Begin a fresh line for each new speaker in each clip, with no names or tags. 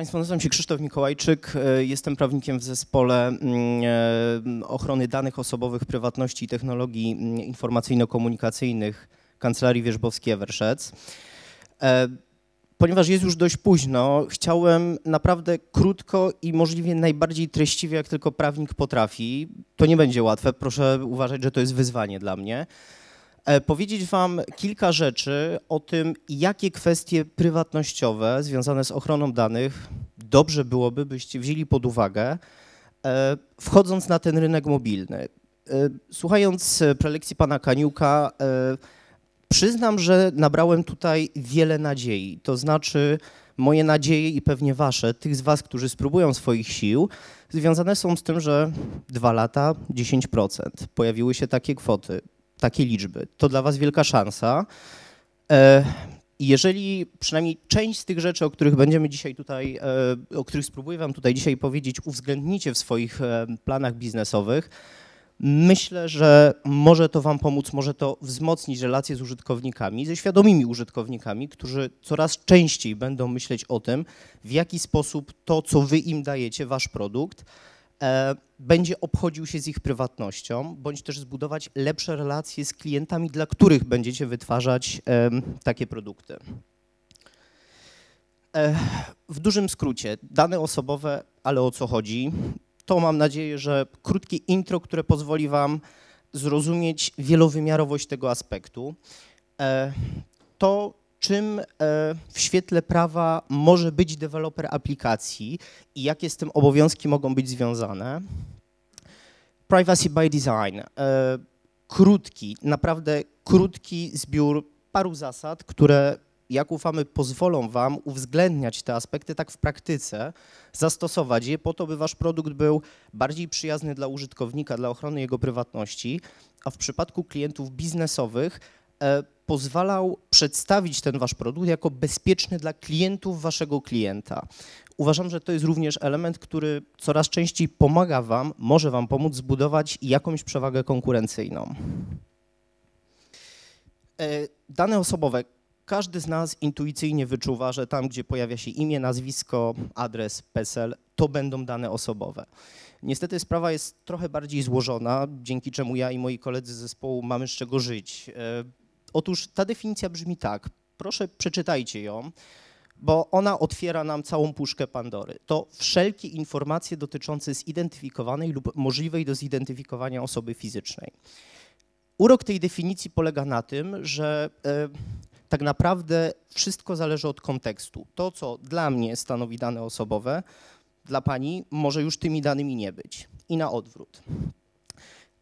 Państwo, nazywam się Krzysztof Mikołajczyk. e, Jestem prawnikiem w zespole mm, e, ochrony danych osobowych, prywatności i technologii mm, informacyjno-komunikacyjnych Kancelarii Wierzbowskiej Eversheds. E, Ponieważ jest już dość późno, chciałem naprawdę krótko i możliwie najbardziej treściwie, jak tylko prawnik potrafi, to nie będzie łatwe, proszę uważać, że to jest wyzwanie dla mnie, powiedzieć Wam kilka rzeczy o tym, jakie kwestie prywatnościowe związane z ochroną danych dobrze byłoby, byście wzięli pod uwagę, e, wchodząc na ten rynek mobilny. E, Słuchając e, prelekcji pana Kaniuka, e, przyznam, że nabrałem tutaj wiele nadziei. To znaczy, moje nadzieje i pewnie wasze, tych z was, którzy spróbują swoich sił, związane są z tym, że dwa lata 10%. Pojawiły się takie kwoty, takie liczby. To dla was wielka szansa. E, Jeżeli przynajmniej część z tych rzeczy, o których będziemy dzisiaj tutaj, e, o których spróbuję wam tutaj dzisiaj powiedzieć, uwzględnicie w swoich e, planach biznesowych, myślę, że może to wam pomóc, może to wzmocnić relacje z użytkownikami, ze świadomymi użytkownikami, którzy coraz częściej będą myśleć o tym, w jaki sposób to, co wy im dajecie, wasz produkt, będzie obchodził się z ich prywatnością, bądź też zbudować lepsze relacje z klientami, dla których będziecie wytwarzać takie produkty. E, W dużym skrócie, dane osobowe, ale o co chodzi? To mam nadzieję, że krótkie intro, które pozwoli Wam zrozumieć wielowymiarowość tego aspektu. E, To, czym e, w świetle prawa może być deweloper aplikacji i jakie z tym obowiązki mogą być związane. Privacy by design. E, Krótki, naprawdę krótki zbiór paru zasad, które, jak ufamy, pozwolą Wam uwzględniać te aspekty tak w praktyce, zastosować je po to, by Wasz produkt był bardziej przyjazny dla użytkownika, dla ochrony jego prywatności, a w przypadku klientów biznesowych pozwalał przedstawić ten Wasz produkt jako bezpieczny dla klientów Waszego klienta. Uważam, że to jest również element, który coraz częściej pomaga Wam, może Wam pomóc zbudować jakąś przewagę konkurencyjną. E, Dane osobowe. Każdy z nas intuicyjnie wyczuwa, że tam, gdzie pojawia się imię, nazwisko, adres, PESEL, to będą dane osobowe. Niestety sprawa jest trochę bardziej złożona, dzięki czemu ja i moi koledzy z zespołu mamy z czego żyć. Otóż ta definicja brzmi tak. Proszę przeczytajcie ją, bo ona otwiera nam całą puszkę Pandory. To wszelkie informacje dotyczące zidentyfikowanej lub możliwej do zidentyfikowania osoby fizycznej. Urok tej definicji polega na tym, że e, tak naprawdę wszystko zależy od kontekstu. To, co dla mnie stanowi dane osobowe, dla pani może już tymi danymi nie być. I na odwrót.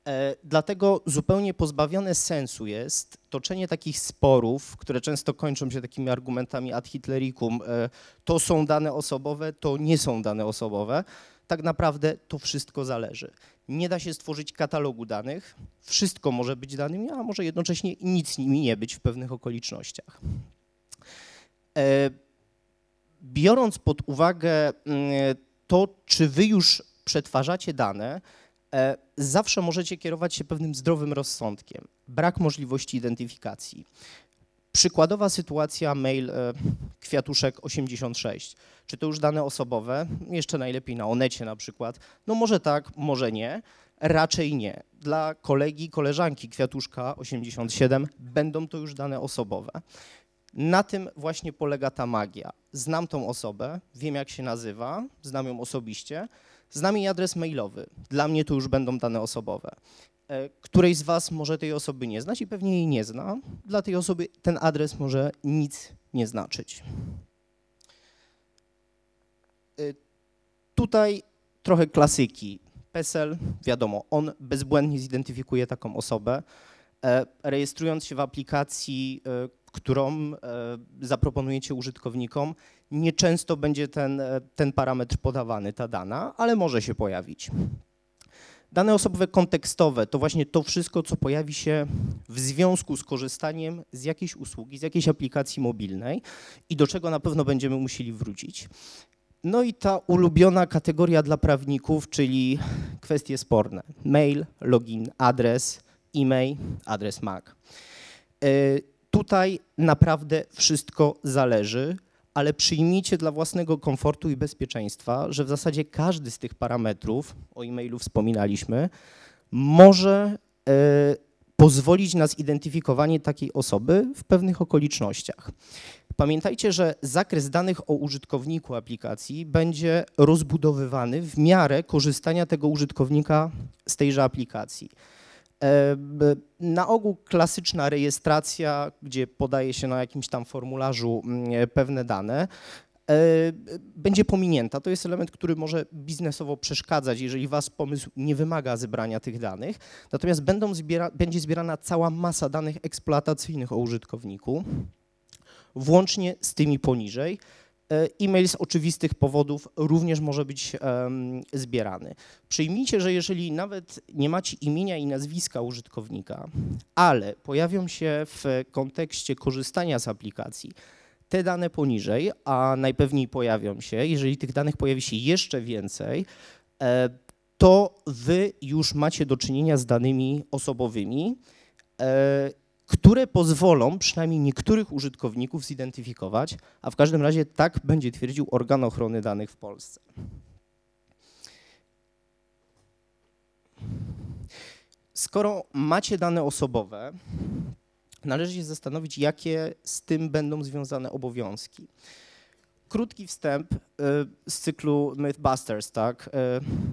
E, Dlatego zupełnie pozbawione sensu jest toczenie takich sporów, które często kończą się takimi argumentami ad Hitlericum. e, To są dane osobowe, to nie są dane osobowe. Tak naprawdę to wszystko zależy. Nie da się stworzyć katalogu danych. Wszystko może być danymi, a może jednocześnie nic nimi nie być w pewnych okolicznościach. E, Biorąc pod uwagę mm, to, czy wy już przetwarzacie dane, zawsze możecie kierować się pewnym zdrowym rozsądkiem. Brak możliwości identyfikacji. Przykładowa sytuacja mail e, kwiatuszek 86. Czy to już dane osobowe? Jeszcze najlepiej na Onecie na przykład. No może tak, może nie. Raczej nie. Dla kolegi, koleżanki kwiatuszka 87 będą to już dane osobowe. Na tym właśnie polega ta magia. Znam tą osobę, wiem jak się nazywa, znam ją osobiście, znam jej adres mailowy. Dla mnie to już będą dane osobowe. E, Której z Was może tej osoby nie znać i pewnie jej nie zna. Dla tej osoby ten adres może nic nie znaczyć. E, Tutaj trochę klasyki. PESEL, wiadomo, on bezbłędnie zidentyfikuje taką osobę. E, Rejestrując się w aplikacji, którą zaproponujecie użytkownikom, nieczęsto będzie ten, e, ten parametr podawany, ta dana, ale może się pojawić. Dane osobowe kontekstowe to właśnie to wszystko, co pojawi się w związku z korzystaniem z jakiejś usługi, z jakiejś aplikacji mobilnej i do czego na pewno będziemy musieli wrócić. No i ta ulubiona kategoria dla prawników, czyli kwestie sporne. Mail, login, adres, e-mail, adres MAC. E, Tutaj naprawdę wszystko zależy, ale przyjmijcie dla własnego komfortu i bezpieczeństwa, że w zasadzie każdy z tych parametrów, o e-mailu wspominaliśmy, może e, pozwolić na zidentyfikowanie takiej osoby w pewnych okolicznościach. Pamiętajcie, że zakres danych o użytkowniku aplikacji będzie rozbudowywany w miarę korzystania tego użytkownika z tejże aplikacji. E, na ogół klasyczna rejestracja, gdzie podaje się na jakimś tam formularzu mm, pewne dane, e, będzie pominięta. To jest element, który może biznesowo przeszkadzać, jeżeli Was pomysł nie wymaga zebrania tych danych. Natomiast będą zbiera, będzie zbierana cała masa danych eksploatacyjnych o użytkowniku, włącznie z tymi poniżej. E, e-mail z oczywistych powodów również może być zbierany. Przyjmijcie, że jeżeli nawet nie macie imienia i nazwiska użytkownika, ale pojawią się w kontekście korzystania z aplikacji te dane poniżej, a najpewniej pojawią się, jeżeli tych danych pojawi się jeszcze więcej, e, to wy już macie do czynienia z danymi osobowymi e, które pozwolą przynajmniej niektórych użytkowników zidentyfikować, a w każdym razie tak będzie twierdził organ ochrony danych w Polsce. Skoro macie dane osobowe, należy się zastanowić, jakie z tym będą związane obowiązki krótki wstęp y, z cyklu Mythbusters, tak? Y,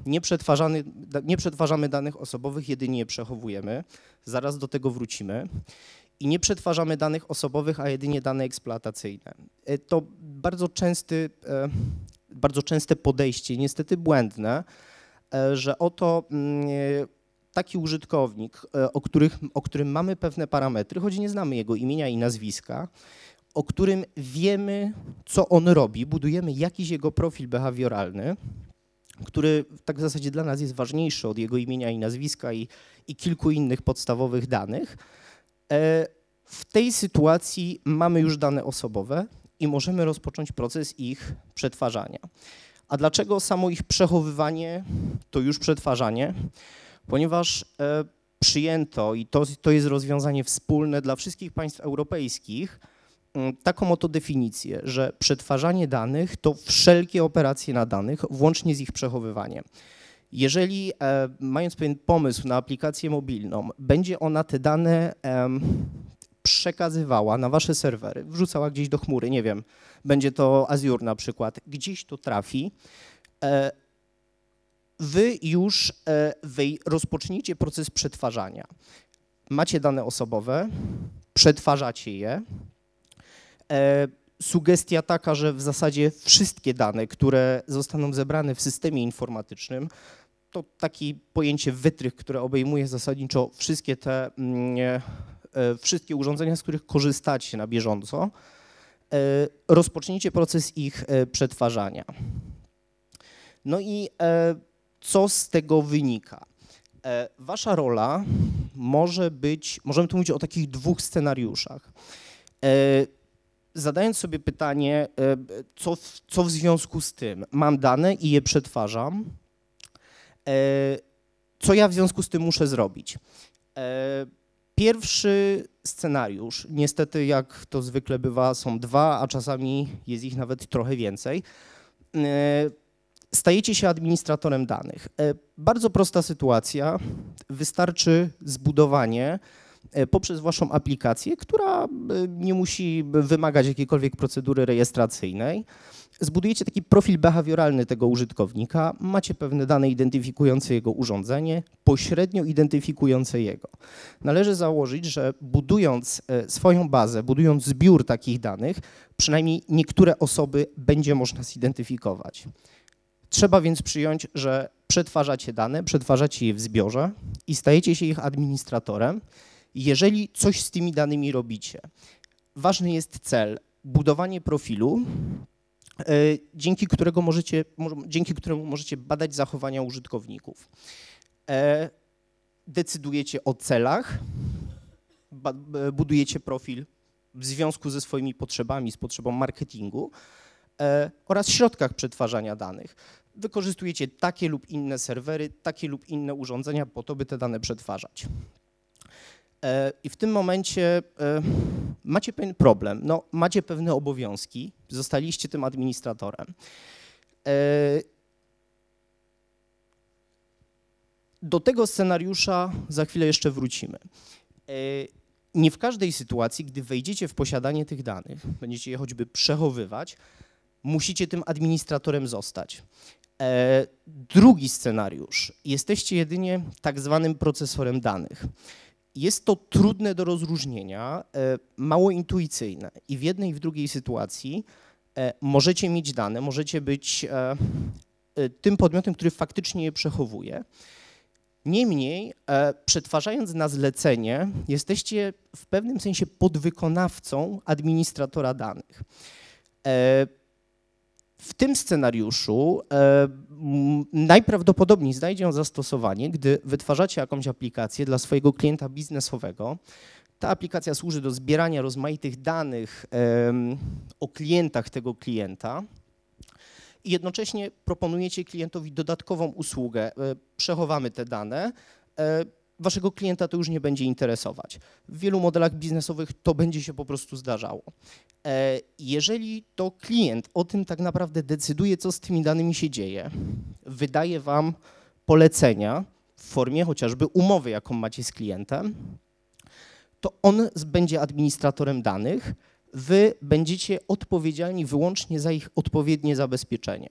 nie, przetwarzamy, nie przetwarzamy danych osobowych, jedynie je przechowujemy. Zaraz do tego wrócimy. I nie przetwarzamy danych osobowych, a jedynie dane eksploatacyjne. Y, to bardzo, częsty, bardzo częste podejście, niestety błędne, że oto mm, taki użytkownik, o, których, o którym mamy pewne parametry, choć nie znamy jego imienia i nazwiska, o którym wiemy, co on robi, budujemy jakiś jego profil behawioralny, który tak w zasadzie dla nas jest ważniejszy od jego imienia i nazwiska i, i kilku innych podstawowych danych. E, w tej sytuacji mamy już dane osobowe i możemy rozpocząć proces ich przetwarzania. A dlaczego samo ich przechowywanie to już przetwarzanie? Ponieważ e, przyjęto, i to, to jest rozwiązanie wspólne dla wszystkich państw europejskich, taką oto definicję, że przetwarzanie danych to wszelkie operacje na danych, włącznie z ich przechowywaniem. Jeżeli, e, mając pewien pomysł na aplikację mobilną, będzie ona te dane przekazywała na wasze serwery, wrzucała gdzieś do chmury, nie wiem, będzie to Azure na przykład, gdzieś to trafi, e, wy już e, wy rozpocznijcie proces przetwarzania. Macie dane osobowe, przetwarzacie je, sugestia taka, że w zasadzie wszystkie dane, które zostaną zebrane w systemie informatycznym, to takie pojęcie wytrych, które obejmuje zasadniczo wszystkie te, mm, e, wszystkie urządzenia, z których korzystacie na bieżąco, e, rozpoczniecie proces ich przetwarzania. No i co z tego wynika? Wasza rola może być, możemy tu mówić o takich dwóch scenariuszach zadając sobie pytanie, e, co w, co w związku z tym? Mam dane i je przetwarzam. E, co ja w związku z tym muszę zrobić? E, pierwszy scenariusz, niestety jak to zwykle bywa, są dwa, a czasami jest ich nawet trochę więcej. Stajecie się administratorem danych. Bardzo prosta sytuacja. Wystarczy zbudowanie poprzez waszą aplikację, która e, nie musi wymagać jakiejkolwiek procedury rejestracyjnej. Zbudujecie taki profil behawioralny tego użytkownika, macie pewne dane identyfikujące jego urządzenie, pośrednio identyfikujące jego. Należy założyć, że budując e, swoją bazę, budując zbiór takich danych, przynajmniej niektóre osoby będzie można zidentyfikować. Trzeba więc przyjąć, że przetwarzacie dane, przetwarzacie je w zbiorze i stajecie się ich administratorem jeżeli coś z tymi danymi robicie, ważny jest cel, budowanie profilu, e, dzięki, którego możecie, dzięki któremu możecie badać zachowania użytkowników. E, decydujecie o celach, budujecie profil w związku ze swoimi potrzebami, z potrzebą marketingu e, oraz środkach przetwarzania danych. Wykorzystujecie takie lub inne serwery, takie lub inne urządzenia po to, by te dane przetwarzać. E, I w tym momencie e, macie pewien problem, no, macie pewne obowiązki, zostaliście tym administratorem. E, do tego scenariusza za chwilę jeszcze wrócimy. Nie w każdej sytuacji, gdy wejdziecie w posiadanie tych danych, będziecie je choćby przechowywać, musicie tym administratorem zostać. Drugi scenariusz. Jesteście jedynie tak zwanym procesorem danych jest to trudne do rozróżnienia, e, mało intuicyjne i w jednej i w drugiej sytuacji e, możecie mieć dane, możecie być e, tym podmiotem, który faktycznie je przechowuje. Niemniej, przetwarzając na zlecenie, jesteście w pewnym sensie podwykonawcą administratora danych. W tym scenariuszu e, najprawdopodobniej znajdzie on zastosowanie, gdy wytwarzacie jakąś aplikację dla swojego klienta biznesowego. Ta aplikacja służy do zbierania rozmaitych danych e, o klientach tego klienta i jednocześnie proponujecie klientowi dodatkową usługę. E, przechowamy te dane e, waszego klienta to już nie będzie interesować. W wielu modelach biznesowych to będzie się po prostu zdarzało. E, jeżeli to klient o tym tak naprawdę decyduje, co z tymi danymi się dzieje, wydaje wam polecenia w formie chociażby umowy, jaką macie z klientem, to on będzie administratorem danych, wy będziecie odpowiedzialni wyłącznie za ich odpowiednie zabezpieczenie.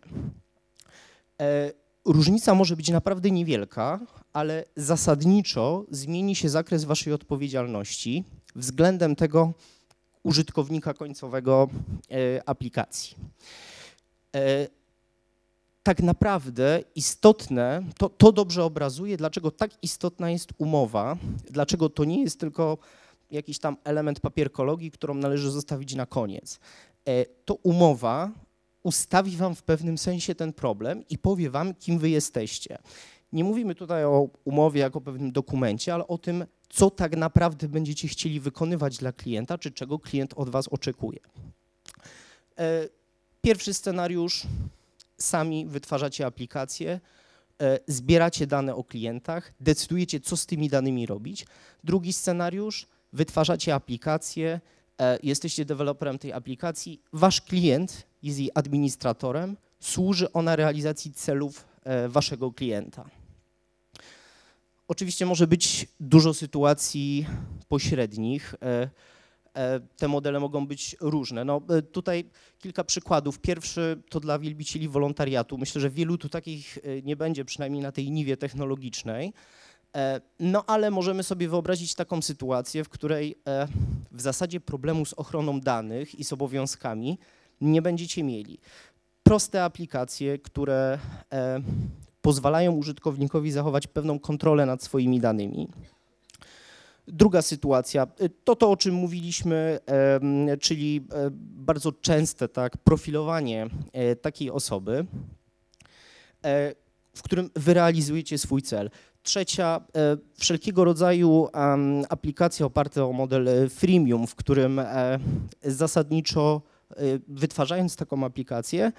Różnica może być naprawdę niewielka, ale zasadniczo zmieni się zakres waszej odpowiedzialności względem tego użytkownika końcowego e, aplikacji. E, tak naprawdę istotne, to, to dobrze obrazuje, dlaczego tak istotna jest umowa, dlaczego to nie jest tylko jakiś tam element papierkologii, którą należy zostawić na koniec. E, to umowa ustawi wam w pewnym sensie ten problem i powie wam, kim wy jesteście. Nie mówimy tutaj o umowie jako pewnym dokumencie, ale o tym, co tak naprawdę będziecie chcieli wykonywać dla klienta, czy czego klient od was oczekuje. E, pierwszy scenariusz, sami wytwarzacie aplikację, e, zbieracie dane o klientach, decydujecie, co z tymi danymi robić. Drugi scenariusz, wytwarzacie aplikację, e, jesteście deweloperem tej aplikacji, wasz klient jest jej administratorem, służy ona realizacji celów waszego klienta. Oczywiście może być dużo sytuacji pośrednich. E, e, te modele mogą być różne. No, e, tutaj kilka przykładów. Pierwszy to dla wielbicieli wolontariatu. Myślę, że wielu tu takich nie będzie, przynajmniej na tej niwie technologicznej. No ale możemy sobie wyobrazić taką sytuację, w której w zasadzie problemu z ochroną danych i z obowiązkami nie będziecie mieli. Proste aplikacje, które pozwalają użytkownikowi zachować pewną kontrolę nad swoimi danymi. Druga sytuacja to to, o czym mówiliśmy, czyli e, bardzo częste tak, profilowanie e, takiej osoby, e, w którym wyrealizujecie swój cel. Trzecia, wszelkiego rodzaju aplikacja oparta o model freemium, w którym zasadniczo wytwarzając taką aplikację,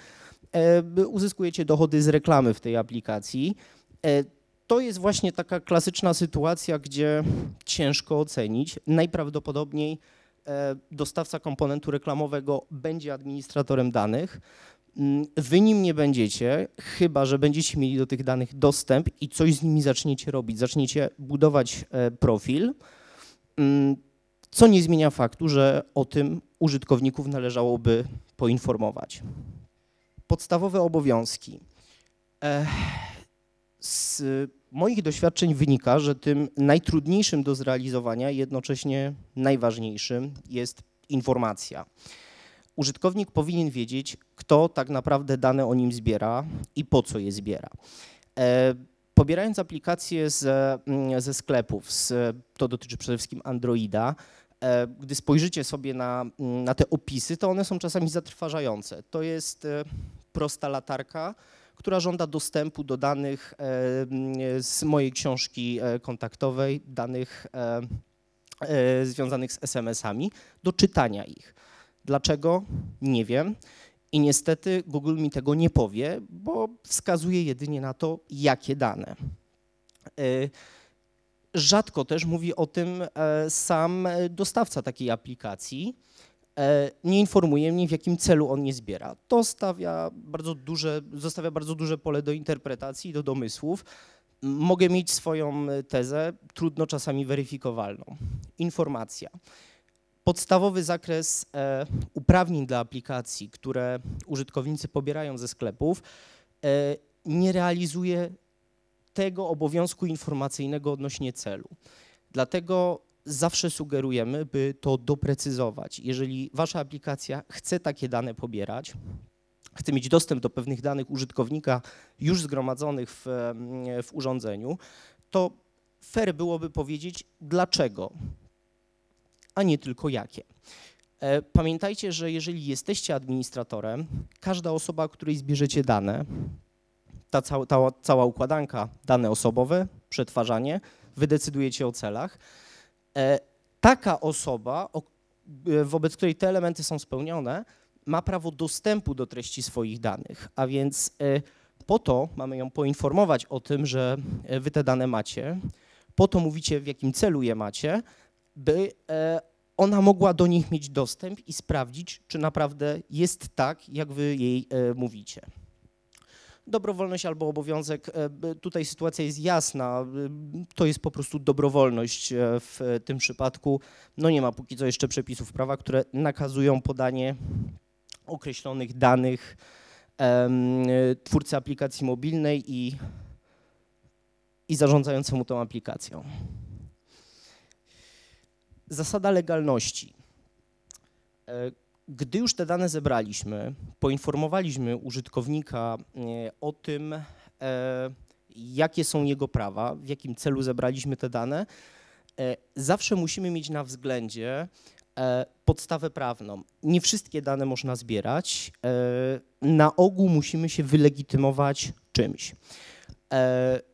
E, uzyskujecie dochody z reklamy w tej aplikacji. E, to jest właśnie taka klasyczna sytuacja, gdzie ciężko ocenić. Najprawdopodobniej e, dostawca komponentu reklamowego będzie administratorem danych. Mm, wy nim nie będziecie, chyba że będziecie mieli do tych danych dostęp i coś z nimi zaczniecie robić, zaczniecie budować profil, mm, co nie zmienia faktu, że o tym użytkowników należałoby poinformować podstawowe obowiązki. Z moich doświadczeń wynika, że tym najtrudniejszym do zrealizowania, jednocześnie najważniejszym jest informacja. Użytkownik powinien wiedzieć, kto tak naprawdę dane o nim zbiera i po co je zbiera. Pobierając aplikacje z, mm, ze sklepów, z, to dotyczy przede wszystkim Androida, gdy spojrzycie sobie na, mm, na te opisy, to one są czasami zatrważające. To jest e, prosta latarka, która żąda dostępu do danych e, z mojej książki e, kontaktowej, danych e, związanych z SMS-ami, do czytania ich. Dlaczego? Nie wiem. I niestety Google mi tego nie powie, bo wskazuje jedynie na to, jakie dane. Rzadko też mówi o tym sam dostawca takiej aplikacji. Nie informuje mnie, w jakim celu on nie zbiera. To stawia bardzo duże, zostawia bardzo duże pole do interpretacji, do domysłów. Mogę mieć swoją tezę, trudno czasami weryfikowalną. Informacja podstawowy zakres e, uprawnień dla aplikacji, które użytkownicy pobierają ze sklepów, e, nie realizuje tego obowiązku informacyjnego odnośnie celu. Dlatego zawsze sugerujemy, by to doprecyzować. Jeżeli wasza aplikacja chce takie dane pobierać, chce mieć dostęp do pewnych danych użytkownika już zgromadzonych w, w urządzeniu, to fair byłoby powiedzieć, dlaczego a nie tylko jakie. E, pamiętajcie, że jeżeli jesteście administratorem, każda osoba, której zbierzecie dane, ta, ta cała układanka, dane osobowe, przetwarzanie, wy decydujecie o celach, e, taka osoba, e, wobec której te elementy są spełnione, ma prawo dostępu do treści swoich danych, a więc po to mamy ją poinformować o tym, że wy te dane macie, po to mówicie, w jakim celu je macie, by e, ona mogła do nich mieć dostęp i sprawdzić, czy naprawdę jest tak, jak wy jej e, mówicie. Dobrowolność albo obowiązek, e, tutaj sytuacja jest jasna, to jest po prostu dobrowolność w tym przypadku. No nie ma póki co jeszcze przepisów prawa, które nakazują podanie określonych danych twórcy aplikacji mobilnej i, i zarządzającemu tą aplikacją. Zasada legalności. E, gdy już te dane zebraliśmy, poinformowaliśmy użytkownika e, o tym, e, jakie są jego prawa, w jakim celu zebraliśmy te dane, zawsze musimy mieć na względzie podstawę prawną. Nie wszystkie dane można zbierać. Na ogół musimy się wylegitymować czymś.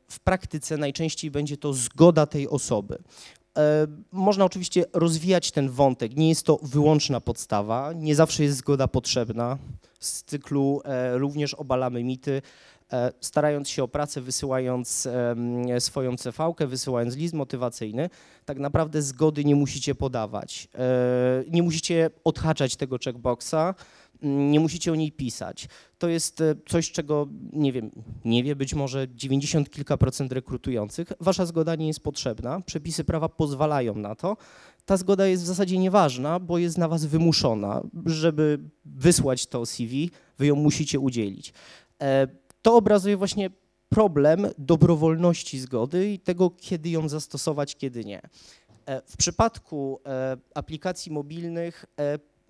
W praktyce najczęściej będzie to zgoda tej osoby. E, można oczywiście rozwijać ten wątek. Nie jest to wyłączna podstawa, nie zawsze jest zgoda potrzebna. Z cyklu e, również obalamy mity, e, starając się o pracę, wysyłając swoją CV-kę, wysyłając list motywacyjny, tak naprawdę zgody nie musicie podawać. Nie musicie odhaczać tego checkboxa, nie musicie o niej pisać. To jest e, coś, czego nie wiem, nie wie być może 90 kilka procent rekrutujących. Wasza zgoda nie jest potrzebna, przepisy prawa pozwalają na to. Ta zgoda jest w zasadzie nieważna, bo jest na was wymuszona. Żeby wysłać to CV, wy ją musicie udzielić. E, to obrazuje właśnie problem dobrowolności zgody i tego, kiedy ją zastosować, kiedy nie. E, w przypadku aplikacji mobilnych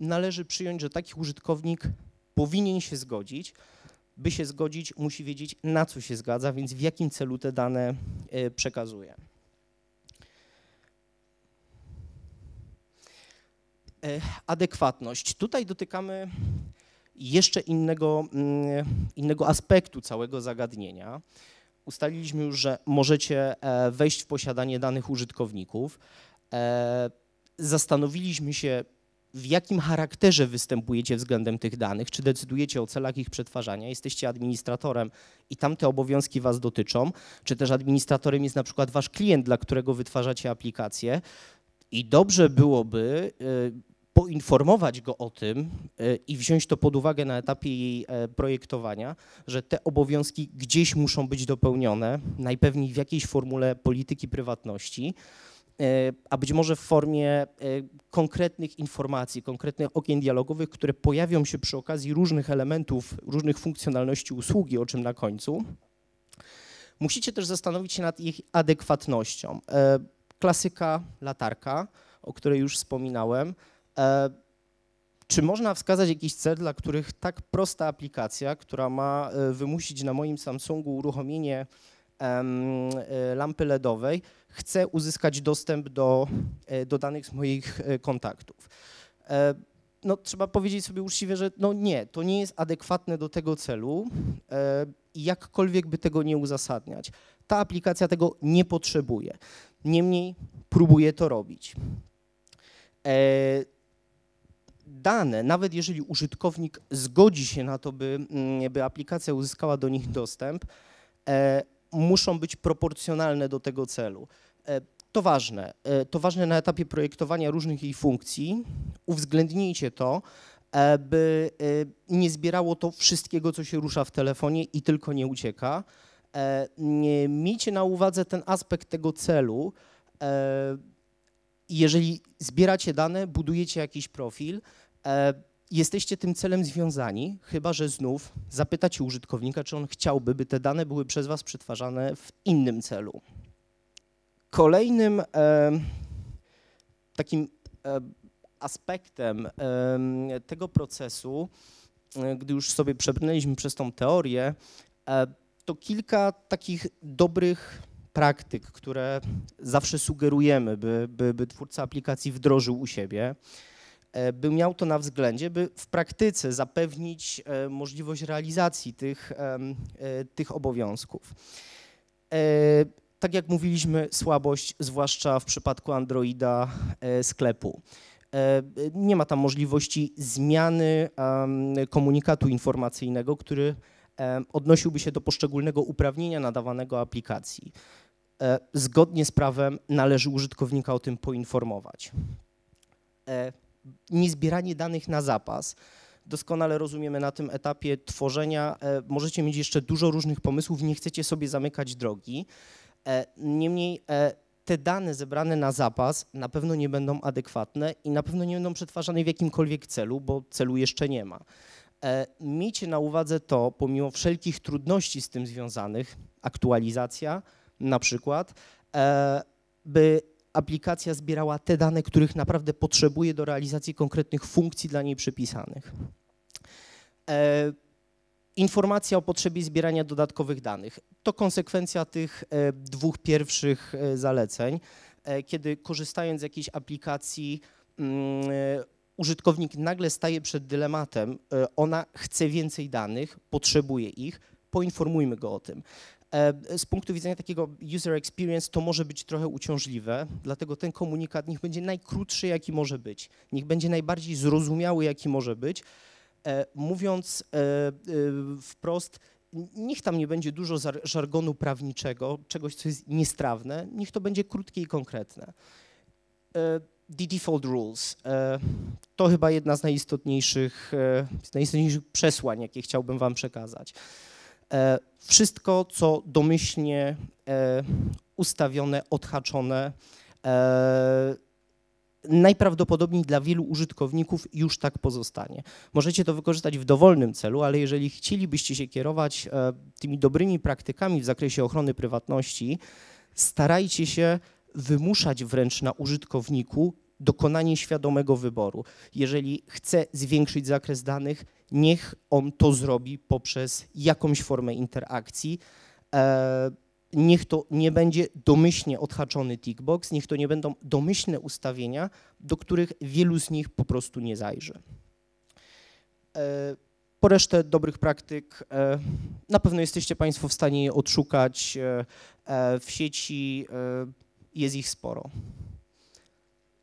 należy przyjąć, że taki użytkownik powinien się zgodzić. By się zgodzić, musi wiedzieć, na co się zgadza, więc w jakim celu te dane e, przekazuje. E, adekwatność. Tutaj dotykamy jeszcze innego, mm, innego aspektu całego zagadnienia. Ustaliliśmy już, że możecie e, wejść w posiadanie danych użytkowników. Zastanowiliśmy się, w jakim charakterze występujecie względem tych danych, czy decydujecie o celach ich przetwarzania, jesteście administratorem i tamte obowiązki was dotyczą, czy też administratorem jest na przykład wasz klient, dla którego wytwarzacie aplikację i dobrze byłoby y, poinformować go o tym y, i wziąć to pod uwagę na etapie jej e, projektowania, że te obowiązki gdzieś muszą być dopełnione, najpewniej w jakiejś formule polityki prywatności, E, a być może w formie e, konkretnych informacji, konkretnych okien dialogowych, które pojawią się przy okazji różnych elementów, różnych funkcjonalności usługi, o czym na końcu. Musicie też zastanowić się nad ich adekwatnością. E, klasyka latarka, o której już wspominałem. Czy można wskazać jakiś cel, dla których tak prosta aplikacja, która ma wymusić na moim Samsungu uruchomienie lampy LEDowej, chcę uzyskać dostęp do, e, do danych z moich e, kontaktów. E, no, trzeba powiedzieć sobie uczciwie, że no nie, to nie jest adekwatne do tego celu i jakkolwiek by tego nie uzasadniać. Ta aplikacja tego nie potrzebuje. Niemniej próbuje to robić. Dane, nawet jeżeli użytkownik zgodzi się na to, by, mm, by aplikacja uzyskała do nich dostęp, muszą być proporcjonalne do tego celu. E, To ważne. E, to ważne na etapie projektowania różnych jej funkcji. Uwzględnijcie to, e, by nie zbierało to wszystkiego, co się rusza w telefonie i tylko nie ucieka. Miejcie na uwadze ten aspekt tego celu. Jeżeli zbieracie dane, budujecie jakiś profil, jesteście tym celem związani, chyba że znów zapytacie użytkownika, czy on chciałby, by te dane były przez Was przetwarzane w innym celu. Kolejnym e, takim e, aspektem e, tego procesu, e, gdy już sobie przebrnęliśmy przez tą teorię, e, to kilka takich dobrych praktyk, które zawsze sugerujemy, by, by, by twórca aplikacji wdrożył u siebie by miał to na względzie, by w praktyce zapewnić możliwość realizacji tych, tych obowiązków tak jak mówiliśmy, słabość, zwłaszcza w przypadku Androida e, sklepu. E, nie ma tam możliwości zmiany komunikatu informacyjnego, który odnosiłby się do poszczególnego uprawnienia nadawanego aplikacji. E, zgodnie z prawem należy użytkownika o tym poinformować. Niezbieranie danych na zapas. Doskonale rozumiemy na tym etapie tworzenia. Możecie mieć jeszcze dużo różnych pomysłów, nie chcecie sobie zamykać drogi. E, niemniej e, te dane zebrane na zapas na pewno nie będą adekwatne i na pewno nie będą przetwarzane w jakimkolwiek celu, bo celu jeszcze nie ma. E, miejcie na uwadze to, pomimo wszelkich trudności z tym związanych, aktualizacja na przykład, by aplikacja zbierała te dane, których naprawdę potrzebuje do realizacji konkretnych funkcji dla niej przypisanych. Informacja o potrzebie zbierania dodatkowych danych to konsekwencja tych e, dwóch pierwszych e, zaleceń, e, kiedy korzystając z jakiejś aplikacji mm, użytkownik nagle staje przed dylematem, ona chce więcej danych, potrzebuje ich, poinformujmy go o tym. Z punktu widzenia takiego user experience to może być trochę uciążliwe, dlatego ten komunikat niech będzie najkrótszy, jaki może być, niech będzie najbardziej zrozumiały, jaki może być, E, mówiąc e, e, wprost, niech tam nie będzie dużo żargonu prawniczego, czegoś, co jest niestrawne, niech to będzie krótkie i konkretne. The default rules to chyba jedna z najistotniejszych, z najistotniejszych przesłań, jakie chciałbym Wam przekazać. Wszystko, co domyślnie ustawione, odhaczone, najprawdopodobniej dla wielu użytkowników już tak pozostanie. Możecie to wykorzystać w dowolnym celu, ale jeżeli chcielibyście się kierować e, tymi dobrymi praktykami w zakresie ochrony prywatności, starajcie się wymuszać wręcz na użytkowniku dokonanie świadomego wyboru. Jeżeli chce zwiększyć zakres danych, niech on to zrobi poprzez jakąś formę interakcji. E, niech to nie będzie domyślnie odhaczony tickbox, niech to nie będą domyślne ustawienia, do których wielu z nich po prostu nie zajrzy. E, po resztę dobrych praktyk e, na pewno jesteście Państwo w stanie je odszukać w sieci, jest ich sporo.